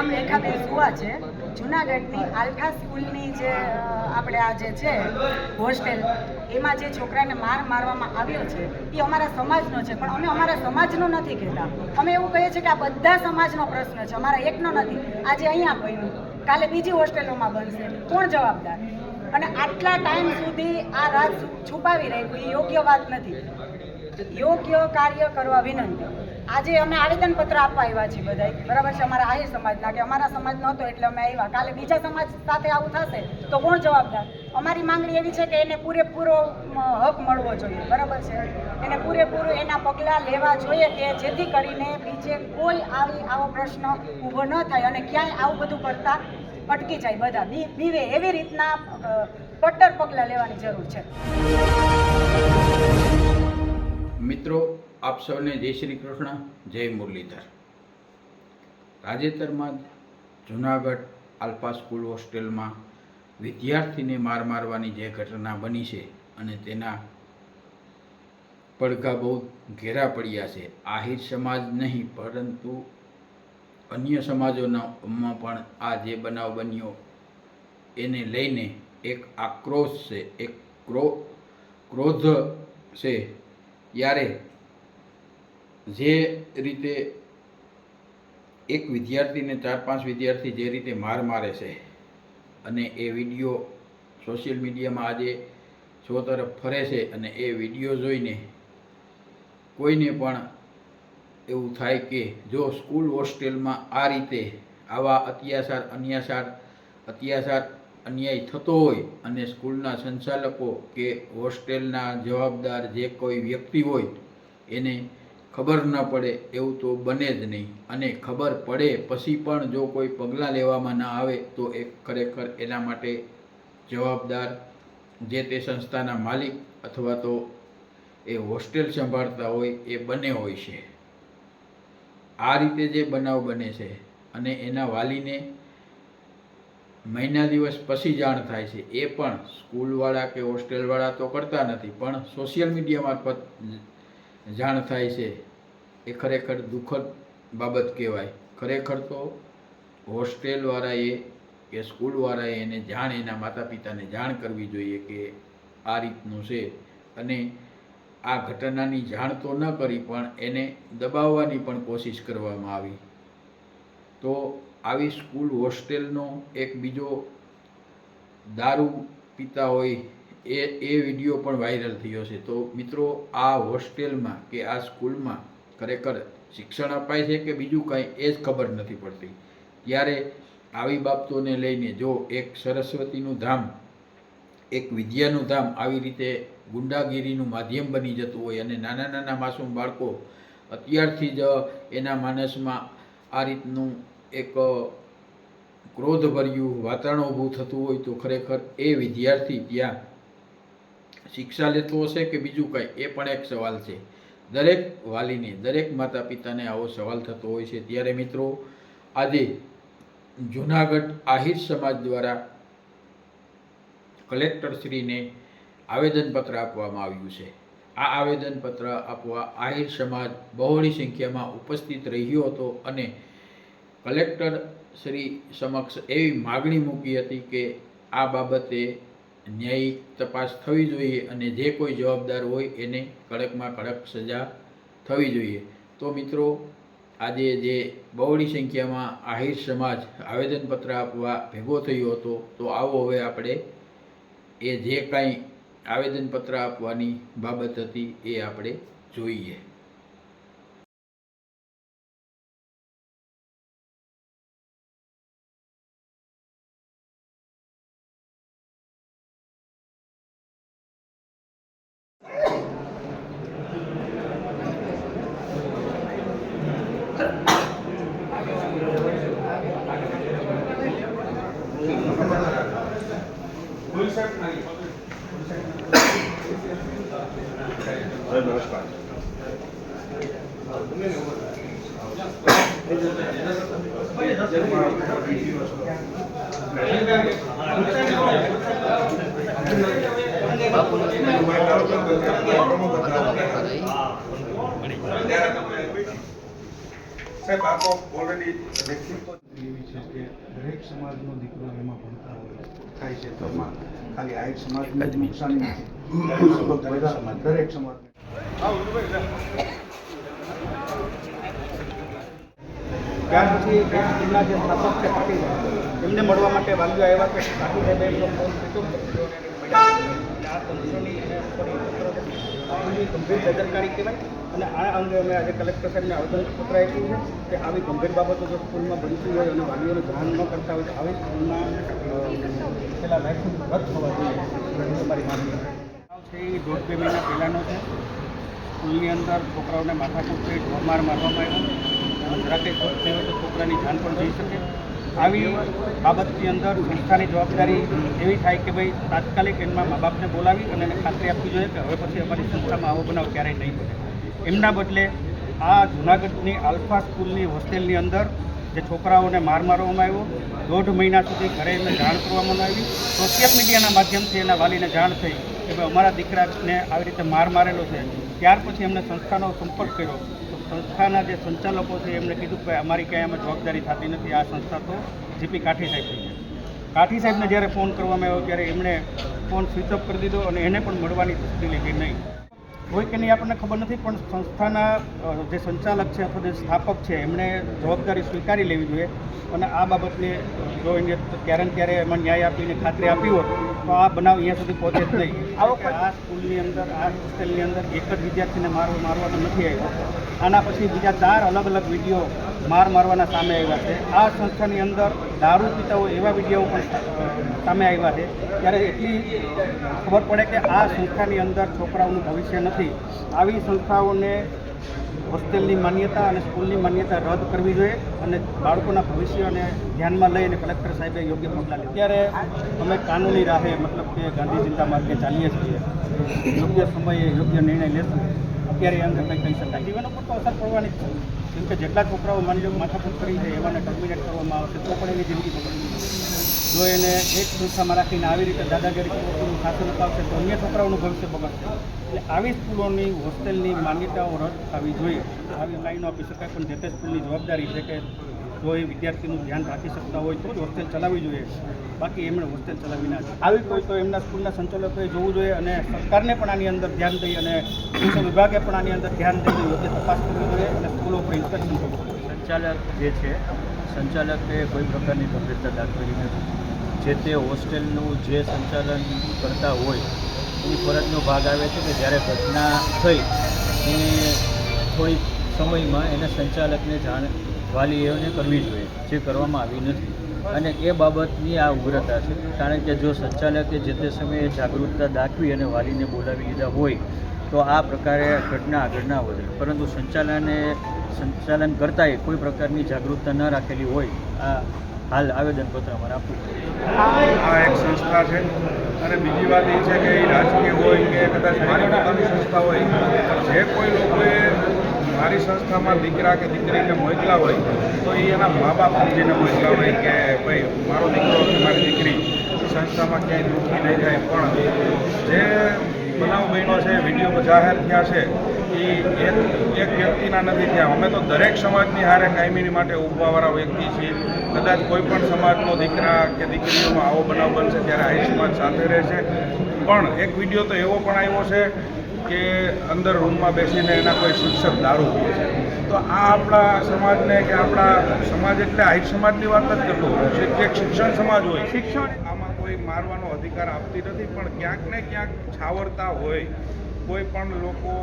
નામ રેખાબેન સુવા છે. જુનાગઢની આલ્ફા સ્કૂલની જે આપણે આ જે છે, હોસ્ટેલ, એમાં જે છોકરાને માર મારવામાં આવ્યો છે, એ અમારા સમાજનો છે. પણ અમે અમારા સમાજનો નથી કહેતા. અમે એવું કહીએ છીએ કે આ બધા સમાજનો પ્રશ્ન છે. અમારા એકનો નથી. આજે અહીંયા બન્યું. કાલે બીજી હોસ્ટેલોમાં બનશે. કોણ જવાબદાર? અને આટલા ટાઈમ સુધી આ રાજ છુપાવી રાખ્યું યોગ્ય વાત નથી. યોગ્ય કાર્ય કરવા વિનંતી. આજે અમે આવેદનપત્ર આપવા આવ્યા છીએ બધાય. બરાબર છે? અમારા આહિર સમાજના કે અમારા સમાજ નહોતો એટલે અમે આવ્યા. કાલે બીજા સમાજ સાથે આવું થશે તો કોણ જવાબદાર? અમારી માંગણી એવી છે કે એને પૂરેપૂરો હક મળવો જોઈએ. બરાબર છે? એને પૂરેપૂરું એના પગલાં લેવા જોઈએ કે જેથી કરીને બીજે કોઈ આવી, આવો પ્રશ્ન ઊભો ન થાય અને ક્યાંય આવું બધું કરતા અટકી જાય બધા. બીવે એવી રીતના પટ્ટર પગલાં લેવાની જરૂર છે. મિત્રો, આપ સૌને જય શ્રી કૃષ્ણ, જય મુરલીધર. તાજેતરમાં જ જુનાગઢ આલ્ફા સ્કૂલ હોસ્ટેલમાં વિદ્યાર્થીને માર મારવાની જે ઘટના બની છે અને તેના પડઘા બહુ ઘેરા પડ્યા છે. આહિર સમાજ નહીં, પરંતુ અન્ય સમાજોનામાં પણ આ જે બનાવ બન્યો, એને લઈને એક આક્રોશ છે, એક ક્રો, ક્રોધ છે. ત્યારે જે રીતે એક વિદ્યાર્થીને ચાર પાંચ વિદ્યાર્થી જે રીતે માર મારે છે અને એ વીડિયો સોશિયલ મીડિયામાં આજે છો તરફ ફરે છે અને એ વીડિયો જોઈને કોઈને પણ એવું થાય કે જો સ્કૂલ હોસ્ટેલમાં આ રીતે આવા અત્યાચાર, અન્યાચાર, અત્યાચાર અન્યાય થતો હોય અને સ્કૂલના સંચાલકો કે હોસ્ટેલના જવાબદાર જે કોઈ વ્યક્તિ હોય, એને ખબર ન પડે એવું તો બને જ નહીં. અને ખબર પડે પછી પણ જો કોઈ પગલાં લેવામાં ન આવે, તો એ ખરેખર એના માટે જવાબદાર જે તે સંસ્થાના માલિક અથવા તો એ હોસ્ટેલ સંભાળતા હોય એ બને હોય છે. આ રીતે જે બનાવ બને છે અને એના વાલીને મહિના દિવસ પછી જાણ થાય છે. એ પણ સ્કૂલવાળા કે હોસ્ટેલવાળા તો કરતા નથી, પણ સોશિયલ મીડિયા મારફત જાણ થાય છે. એ ખરેખર દુઃખદ બાબત કહેવાય. ખરેખર તો હોસ્ટેલવાળાએ કે સ્કૂલવાળાએ એને જાણ, એના માતા પિતાને જાણ કરવી જોઈએ કે આ રીતનું છે. અને આ ઘટનાની જાણ તો ન કરી પણ એને દબાવવાની પણ કોશિશ કરવામાં આવી. તો આવી સ્કૂલ હોસ્ટેલનો એક બીજો દારૂ પીતા હોય એ એ વીડિયો પણ વાયરલ થયો છે. તો મિત્રો, આ હોસ્ટેલમાં કે આ સ્કૂલમાં ખરેખર શિક્ષણ અપાય છે કે બીજું કાંઈ એ જ ખબર નથી પડતી? ત્યારે આવી બાબતોને લઈને જો એક સરસ્વતીનું ધામ, એક વિદ્યાનું ધામ આવી રીતે ગુંડાગીરીનું માધ્યમ બની જતું હોય અને નાના નાના માસૂમ બાળકો અત્યારથી જ એના માનસમાં આ રીતનું એક ક્રોધભર્યું વાતાવરણ ઊભું થતું હોય તો ખરેખર એ વિદ્યાર્થી ત્યાં શિક્ષા લેતો હશે કે બીજું કાંઈ? એ પણ એક સવાલ છે. દરેક વાલીને, દરેક માતા પિતાને આવો સવાલ થતો હોય છે. ત્યારે મિત્રો, આજે જૂનાગઢ આહિર સમાજ દ્વારા કલેક્ટરશ્રીને આવેદનપત્ર આપવામાં આવ્યું છે. આ આવેદનપત્ર આપવા આહિર સમાજ બહોળી સંખ્યામાં ઉપસ્થિત રહ્યો હતો અને કલેક્ટર શ્રી સમક્ષ એવી માગણી મૂકી હતી કે આ બાબતે ન્યાયિક તપાસ થવી જોઈએ અને જે કોઈ જવાબદાર હોય એને કડકમાં કડક સજા થવી જોઈએ. તો મિત્રો, આજે જે બહોળી સંખ્યામાં આહિર સમાજ આવેદનપત્ર આપવા ભેગો થયો હતો, તો આવો હવે આપણે એ જે કાંઈ આવેદનપત્ર આપવાની બાબત હતી એ આપણે જોઈએ. સાહેબ આપો છે કે દરેક સમાજનો દીકરો એમાં ભણતા હોય થાય છે તો ખાલી આ એક સમાજને નુકસાની નથી. દરેક સમાજ ત્યાર પછી જે સ્થાપક છે પાટીલ એમને મળવા માટે વાલીઓ આવ્યા કે પાટીલ સાહેબે એમનો ફોન સ્વિચ ઓફ ગંભીર બેદરકારી કહેવાય. અને આ અંગે અમે આજે કલેક્ટર સાહેબને આવેદનપત્ર આપ્યું છે કે આવી ગંભીર બાબતો જો સ્કૂલમાં બનતી હોય અને વાલીઓને ધ્યાન ન કરતા હોય તો આવી સ્કૂલમાં પેલા લાયસન્સ રદ થવા જોઈએ એ દોઢ બે મહિના પહેલાંનો છે. સ્કૂલની અંદર છોકરાઓને માથાકૂટ થઈ ઢોરમાર મારવામાં આવ્યો. જરા ખોટ થયો તો છોકરાની જાન પણ જઈ શકે. આવી બાબતની અંદર સંસ્થાની જવાબદારી એવી થાય કે ભાઈ તાત્કાલિક એમના મા બાપને બોલાવી અને એને ખાતરી આપવી જોઈએ કે હવે પછી અમારી સંસ્થામાં આવો બનાવ ક્યારેય નહીં બને. એમના બદલે આ જૂનાગઢની આલ્ફા સ્કૂલની હોસ્ટેલની અંદર જે છોકરાઓને માર મારવામાં આવ્યો, દોઢ મહિના સુધી ઘરે એમને જાણ કરવામાં આવી. સોશિયલ મીડિયાના માધ્યમથી એના વાલીને જાણ થઈ કે ભાઈ અમારા દીકરાને આવી રીતે માર મારેલો છે. ત્યાર પછી એમને સંસ્થાનો સંપર્ક કર્યો. સંસ્થાના જે સંચાલકો છે, એમને કીધું કે અમારી ક્યાંય આમાં જવાબદારી થતી નથી. આ સંસ્થા તો જીપી કાઠી સાહેબ થઈ છે. કાઠી સાહેબને જ્યારે ફોન કરવામાં આવ્યો, ત્યારે એમણે ફોન સ્વિચ ઓફ કરી દીધો અને એને પણ મળવાની તસ્દી લીધી નહીં. હોય કે નહીં આપણને ખબર નથી, પણ સંસ્થાના જે સંચાલક છે અથવા જે સ્થાપક છે, એમણે જવાબદારી સ્વીકારી લેવી જોઈએ. અને આ બાબતને જો એને ક્યારે ક્યારે એમાં ન્યાય આપીને ખાતરી આપી હોત તો આ બનાવ અહીંયા સુધી પહોંચે જ નહીં. આવો આ સ્કૂલની અંદર આ હોસ્ટેલની અંદર એક જ વિદ્યાર્થીને મારવા મારવાનો નથી આવ્યો. આના પછી બીજા ચાર અલગ અલગ વીડિયો માર મારવાના સામે આવ્યા છે. આ સંસ્થાની અંદર દારૂ પીતા હોય એવા વીડિયો પણ સામે આવ્યા છે. ત્યારે એટલી ખબર પડે કે આ સંસ્થાની અંદર છોકરાઓનું ભવિષ્ય નથી. આવી સંસ્થાઓને હોસ્ટેલની માન્યતા અને સ્કૂલની માન્યતા રદ કરવી જોઈએ અને બાળકોના ભવિષ્યને ધ્યાનમાં લઈને કલેક્ટર સાહેબે યોગ્ય પગલાં લે ત્યારે અમે કાનૂની રાહે, મતલબ કે ગાંધી ચિંતા માર્ગે ચાલીએ છીએ. યોગ્ય સમયે યોગ્ય નિર્ણય લેશું. અત્યારે એ અંગે કંઈ કહી શકાય. જીવન ઉપર તો અસર પડવાની છે. કેમ કે જેટલા છોકરાઓ માની લો માથાકૂટ કરી છે, એવાને ટર્મિનેટ કરવામાં આવશે, તો પણ એની જિંદગી બગડશે. જો એને એક સંસ્થામાં રાખીને આવી રીતે દાદાગીરી પૂર્વકનું ખાતું અપાવશે તો અન્ય છોકરાઓનું ભવિષ્ય બગડશે. એટલે આવી સ્કૂલોની, હોસ્ટેલની માન્યતાઓ રદ થવી જોઈએ. આવી લાઈનો આપી શકાય, પણ જે તે સ્કૂલની જવાબદારી છે કે જો એ વિદ્યાર્થીનું ધ્યાન રાખી શકતા હોય તો જ હોસ્ટેલ ચલાવવી જોઈએ. બાકી એમણે હોસ્ટેલ ચલાવી ના. આવી કોઈ તો એમના સ્કૂલના સંચાલકોએ જોવું જોઈએ અને સરકારને પણ આની અંદર ધ્યાન દઈ અને શિક્ષણ વિભાગે પણ આની અંદર ધ્યાન દઈને યોગ્ય તપાસ કરવી જોઈએ અને સ્કૂલો પર ઇન્સ્પેક્શન કરવું જોઈએ. સંચાલક જે છે સંચાલકે કોઈ પ્રકારની ગંભીરતા દાખવેલી નથી. જે તે હોસ્ટેલનું જે સંચાલન કરતા હોય, એ ફરજનો ભાગ આવે છે કે જ્યારે ઘટના થઈ એને થોડી સમયમાં એના સંચાલકને જાણ, વાલીઓને કરવી જોઈએ, જે કરવામાં આવી નથી. અને એ બાબતની આ ઉગ્રતા છે. કારણ કે જો સંચાલકે જે તે સમયે જાગૃતતા દાખવી અને વાલીને બોલાવી લીધા હોય તો આ પ્રકારે ઘટના આગળ ના વધે. પરંતુ સંચાલને સંચાલન કરતાંય કોઈ પ્રકારની જાગૃતતા ન રાખેલી હોય, આ હાલ આવેદનપત્ર અમારે આપવું આ એક સંસ્થા છે. અને બીજી વાત એ છે કે એ રાજકીય હોય કે કદાચ મારી પોતાની સંસ્થા હોય, જે કોઈ લોકોએ મારી સંસ્થામાં દીકરા કે દીકરીને મોકલા હોય, તો એ એના મા બાપ સમજીને મોકલા હોય કે ભાઈ, મારો દીકરો કે મારી દીકરી સંસ્થામાં ક્યાંય દુઃખી નહીં થાય. પણ જે બનાવ બન્યો છે, વીડિયો જાહેર થયા છે એ એક એક વ્યક્તિના નથી થયા. અમે તો દરેક સમાજની હારે કાયમીની માટે ઉભવાવાળા વ્યક્તિ છીએ. કદાચ કોઈ પણ સમાજનો દીકરા કે દીકરીઓનો આવો બનાવ બનશે ત્યારે આ સમાજ સાથે રહેશે. પણ એક વીડિયો તો એવો પણ આવ્યો છે કે અંદર રૂમમાં બેસીને એના કોઈ શિક્ષક દારૂ પીએ છે. તો આ આપણા સમાજને કે આપણા સમાજ એટલે આહિર સમાજની વાત જ કરતો શિક્ષ- એક શિક્ષણ સમાજ હોય. શિક્ષણ મારવાનો અધિકાર આપતી નથી, પણ ક્યાંક ને ક્યાંક છાવરતા હોય, કોઈ પણ લોકો,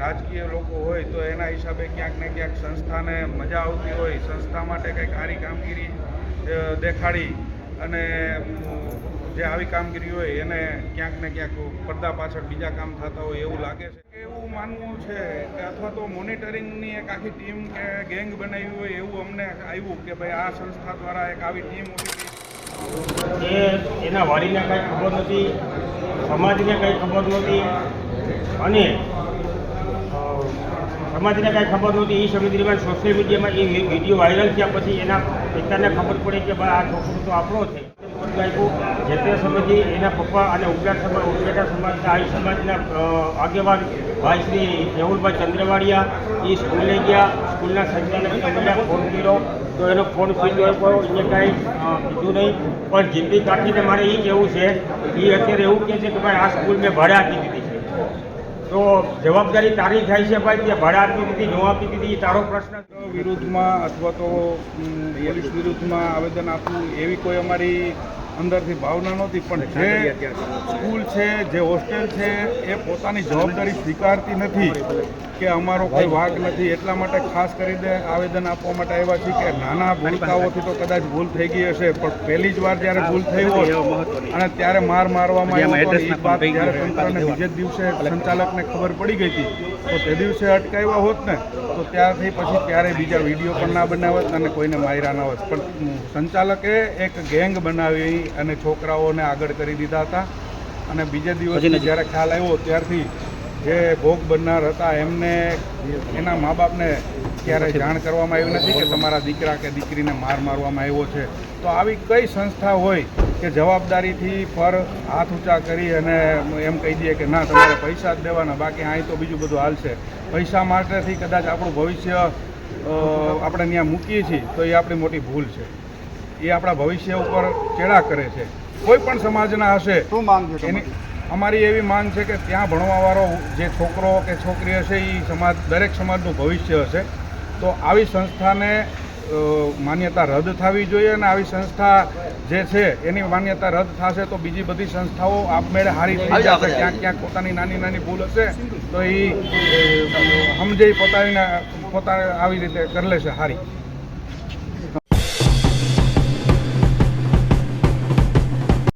રાજકીય લોકો હોય, તો એના હિસાબે ક્યાંક ને ક્યાંક સંસ્થાને મજા આવતી હોય, સંસ્થા માટે કંઈક સારી કામગીરી દેખાડી અને જે આવી કામગીરી હોય એને ક્યાંક ને ક્યાંક પડદા પાછળ બીજા કામ થતા હોય એવું લાગે છે. એવું માનવું છે કે અથવા તો મોનિટરિંગની એક આખી ટીમ કે ગેંગ બનાવી હોય એવું અમને આવ્યું કે ભાઈ આ સંસ્થા દ્વારા એક આવી ટીમ ઊભી એ એના વાલીને કાંઈ ખબર નથી, સમાજને કાંઈ ખબર નહોતી અને સમાજને કાંઈ ખબર નહોતી એ દરમિયાન સોશિયલ મીડિયામાં એ વીડિયો વાયરલ થયા પછી એના પિતાને ખબર પડી કે ભાઈ આ છોકરો તો આપણો છે. આપ્યું જે તે સમયથી એના પપ્પા અને ઉપલા સમાજ ઉપલેટા સમાજના આઈ સમાજના આગેવાન ભાઈ શ્રી મેહુલભાઈ ચંદ્રવાડિયા, એ સ્કૂલે ગયા. સ્કૂલના સંચાલકને મળ્યા ફોન કર્યો. તો એનો ફોન સ્વિચ આપ્યો એને કાંઈ કીધું નહીં. પણ જિંદગી કાઢીને મારે એ કહેવું છે એ અત્યારે એવું કહે છે કે ભાઈ, આ સ્કૂલ મેં ભાડે આપી દીધી છે. તો જવાબદારી તારી થાય છે ભાઈ, કે ભાડે આપી દીધી, ન આપી દીધી તારો પ્રશ્ન વિરુદ્ધમાં અથવા તો વિરુદ્ધમાં આવેદન આપવું એવી કોઈ અમારી અંદરથી ભાવના નહોતી પણ જે સ્કૂલ છે જે હોસ્ટેલ છે એ પોતાની જવાબદારી સ્વીકારતી નથી કે અમારો કોઈ વાગ નથી. એટલા માટે ખાસ કરીને આવેદન આપવા માટે આવ્યા છીએ કે નાના ભૂલકાઓથી તો કદાચ ભૂલ થઈ ગઈ હશે પણ પહેલી જ વાર જ્યારે ભૂલ થઈ હોય અને ત્યારે માર મારવામાં આવ્યો એ વાત જ્યારે તંત્રને બીજે જ દિવસે સંચાલકને ખબર પડી ગઈ હતી. તો તે દિવસે અટકાવ્યા હોત ને તો ત્યારથી પછી ત્યારે બીજા વીડિયો પણ ના બનાવત અને કોઈને માર્યા ના હોત. પણ સંચાલકે એક ગેંગ બનાવી અને છોકરાઓને આગળ કરી દીધા હતા. અને બીજે દિવસે જ્યારે ખ્યાલ આવ્યો ત્યારથી જે ભોગ બનનાર હતા એમને એના મા બાપને ક્યારેય જાણ કરવામાં આવી નથી કે તમારા દીકરા કે દીકરીને માર મારવામાં આવ્યો છે. તો આવી કઈ સંસ્થા હોય કે જવાબદારીથી પર હાથ ઊંચા કરી અને એમ કહી દઈએ કે ના તમારે પૈસા જ દેવાના બાકી અહીં તો બીજું બધું હાલશે પૈસા માટેથી કદાચ આપણું ભવિષ્ય આપણે ત્યાં મૂકીએ છીએ તો એ આપણી મોટી ભૂલ છે. એ આપણા ભવિષ્ય ઉપર ચેડા કરે છે. કોઈ પણ સમાજના હશે શું માંગ છે એની? અમારી એવી માંગ છે કે ત્યાં ભણવાવાળો જે છોકરો કે છોકરી હશે એ સમાજ દરેક સમાજનું ભવિષ્ય હશે. તો આવી સંસ્થાને માન્યતા રદ થવી જોઈએ અને આવી સંસ્થા જે છે એની માન્યતા રદ થશે તો બીજી બધી સંસ્થાઓ આપમેળે હારી થઈ જશે. ક્યાંક ક્યાંક પોતાની નાની નાની ભૂલ હશે તો એ સમજે પોતાની પોતા આવી રીતે કરી લેશે હારી.